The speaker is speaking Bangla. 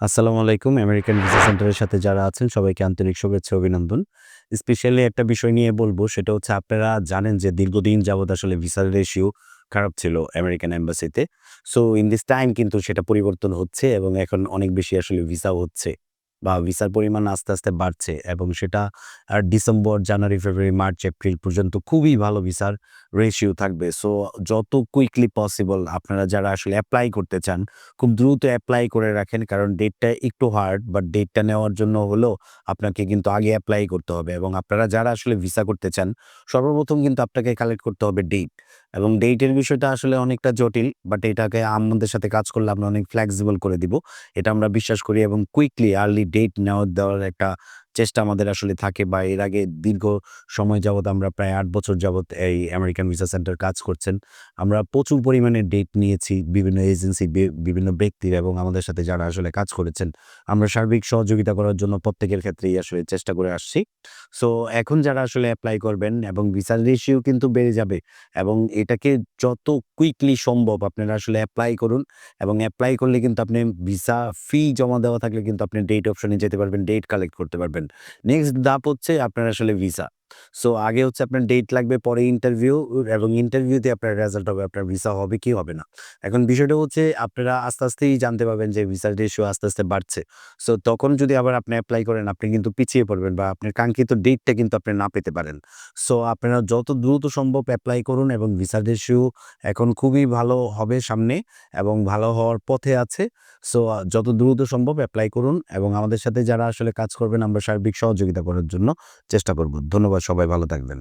আসসালামু আলাইকুম আমেরিকান ভিসা সেন্টারের সাথে যারা আছেন, সবাইকে আন্তরিক শুভেচ্ছা, অভিনন্দন। স্পেশালি একটা বিষয় নিয়ে বলব, সেটা হচ্ছে আপনারা জানেন যে দীর্ঘদিন যাবৎ আসলে ভিসার রেশিও খারাপ ছিল আমেরিকান অ্যাম্বাসিতে সো ইন দিস টাইম কিন্তু সেটা পরিবর্তন হচ্ছে এবং এখন অনেক বেশি আসলে ভিসাও হচ্ছে। বা ভিসার পরিমাণ আস্তে আস্তে বাড়ছে এবং সেটা ডিসেম্বর, জানুয়ারি, ফেব্রুয়ারি, মার্চ, এপ্রিল পর্যন্ত খুবই ভালো ভিসার রেশিও থাকবে। সো যত কুইকলি পসিবল আপনারা যারা আসলে অ্যাপ্লাই করতে চান, খুব দ্রুত অ্যাপ্লাই করে রাখেন কারণ ডেটটা একটু হার্ড বাট ডেটটা নেওয়ার জন্য হলেও আপনাকে কিন্তু আগে অ্যাপ্লাই করতে হবে এবং আপনারা যারা আসলে ভিসা করতে চান, সর্বপ্রথম কিন্তু আপনাকে কালেক্ট করতে হবে ডেট এবং ডেটের বিষয়টা আসলে অনেকটা জটিল বাট এটাকে আমাদের সাথে কাজ করলে আমরা অনেক ফ্লেক্সিবল করে দিব। এটা আমরা বিশ্বাস করি এবং কুইকলি আর্লি ডেট নেওয়ার দেওয়ার একটা চেষ্টা আমাদের আসলে থাকে বা এর আগে দীর্ঘ সময় যাবত আমরা প্রায় আট বছর যাবত এই আমেরিকান ভিসা সেন্টার কাজ করছেন। আমরা প্রচুর পরিমাণে ডেট নিয়েছি বিভিন্ন এজেন্সি বিভিন্ন ব্যক্তির এবং আমাদের সাথে যারা আসলে কাজ করেছেন। আমরা সার্বিক সহযোগিতা করার জন্য প্রত্যেকের ক্ষেত্রেই আসলে চেষ্টা করে আসছি। সো এখন যারা আসলে অ্যাপ্লাই করবেন এবং ভিসার রেশিও কিন্তু বেড়ে যাবে এবং এটাকে যত কুইকলি সম্ভব আপনারা আসলে অ্যাপ্লাই করুন এবং অ্যাপ্লাই করলে কিন্তু আপনি ভিসা ফি জমা দেওয়া থাকলে কিন্তু আপনি ডেট অপশনে যেতে পারবেন ডেট কালেক্ট করতে পারবেন। নেক্সট ধাপ হচ্ছে আপনার আসলে ভিসা। সো আগে হচ্ছে আপনার ডেট লাগবে, পরে ইন্টারভিউ এবং ইন্টারভিউতে আপনার রেজাল্ট হবে, আপনার ভিসা হবে কি হবে না? এখন বিষয়টা হচ্ছে, আপনারা আস্তে আস্তেই জানতে পারবেন যে ভিসার রেশিও আস্তে আস্তে বাড়ছে। সো তখন যদি আবার আপনি অ্যাপ্লাই করেন, আপনি কিন্তু পিছিয়ে পড়বেন বা আপনার কাঙ্ক্ষিত ডেটটা কিন্তু আপনি না পেতে পারেন। সো আপনারা যত দ্রুত সম্ভব অ্যাপ্লাই করুন, এবং ভিসার রেশিও এখন খুবই ভালো হবে সামনে, এবং ভালো হওয়ার পথে আছে। সো যত দ্রুত সম্ভব অ্যাপ্লাই করুন, এবং আমাদের সাথে যারা আসলে কাজ করবেন, আমরা সার্বিক সহযোগিতা করার জন্য চেষ্টা করব। ধন্যবাদ সবাই ভালো থাকবেন।